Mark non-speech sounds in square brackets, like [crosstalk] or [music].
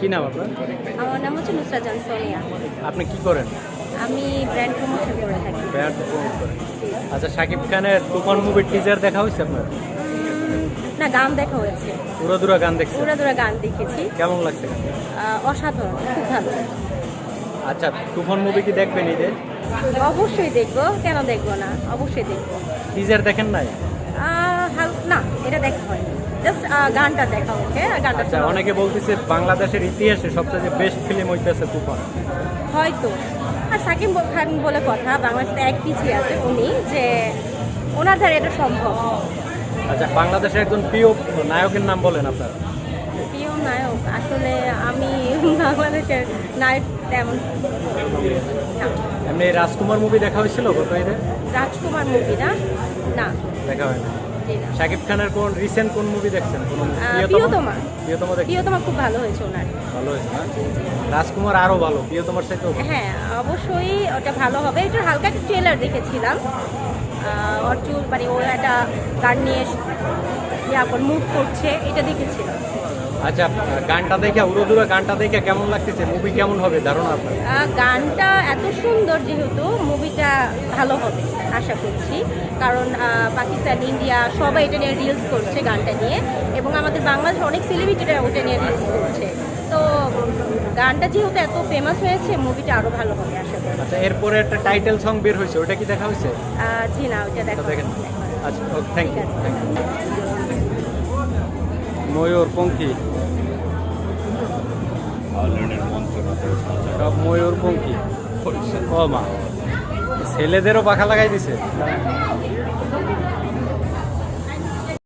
কি নাম আপনার? আমার নাম হচ্ছে নুসরাত জান সোনিয়া। আপনি কি করেন? আমি ব্র্যান্ড প্রমোশন করে থাকি। প্রমোট করেন। আচ্ছা শাকিব খানের তুফান মুভির টিজার দেখা হয়েছে আপনার? না গান দেখা হয়েছে। পুরো দূরা গান দেখছি পুরা দুরা গান দেখেছি। কেমন লাগছে? অসাধারণ খুব ভালো। আচ্ছা তুফান মুভি কি দেখবেন ঈদে? অবশ্যই দেখব। কেন দেখব না? অবশ্যই দেখব। টিজার দেখেন নাই? না। গানটা দেখা হয়েছে গানটা আচ্ছা অনেকে বলতেছে বাংলাদেশের ইতিহাসে সবচেয়ে বেস্ট ফিল্ম হইতেছে তুফান। হয়তো। আর সাকিব খান বলে কথা বাংলাদেশে এক পিছিয়ে আছে উনি যে ওনার ধারে এটা সম্ভব। আচ্ছা বাংলাদেশের একজন প্রিয় নায়কের নাম বলেন আপনার। প্রিয় নায়ক আসলে আমি [laughs] বাংলাদেশের নায়ক তেমন এমনি রাজকুমার মুভি দেখা হয়েছিল গত রাজকুমার মুভি না? না। দেখা হয় না শাকিব খানের কোন রিসেন্ট কোন মুভি দেখছেন? কোন প্রিয়তমা। প্রিয়তমা। দেখছেন? প্রিয়তমা খুব ভালো হয়েছে ওনার। ভালো হয়েছে না? রাজকুমার আরও ভালো প্রিয়তমার সাথে হ্যাঁ অবশ্যই ওটা ভালো হবে। একটু হালকা একটা ট্রেলার দেখেছিলাম। অর্জুন মানে ও একটা গান নিয়ে মুভ করছে এটা দেখেছিলাম। আচ্ছা গানটা দেখে উড়োদুরা গানটা দেখে কেমন লাগতেছে? মুভি কেমন হবে? ধারণা আপনার? গানটা এত সুন্দর যেহেতু মুভিটা ভালো হবে আশা করছি। কারণ পাকিস্তান ইন্ডিয়া সবাই এটা নিয়ে রিলস করছে গানটা নিয়ে। এবং আমাদের বাংলাদেশ অনেক সেলিব্রিটিরা ওটা নিয়ে রিলস করছে। তো গানটা যেহেতু এত ফেমাস হয়েছে মুভিটা আরও ভালো হবে আশা করি আচ্ছা এরপরে একটা টাইটেল সং বের হয়েছে ওটা কি দেখা হয়েছে? জি না ওটা দেখো দেখেন। আচ্ছা থ্যাংক ইউ আছে ময়ূর পঙ্খী। সব ময়ূর পঙ্খী। ও মা ছেলেদেরও পাখা লাগাই দিছে।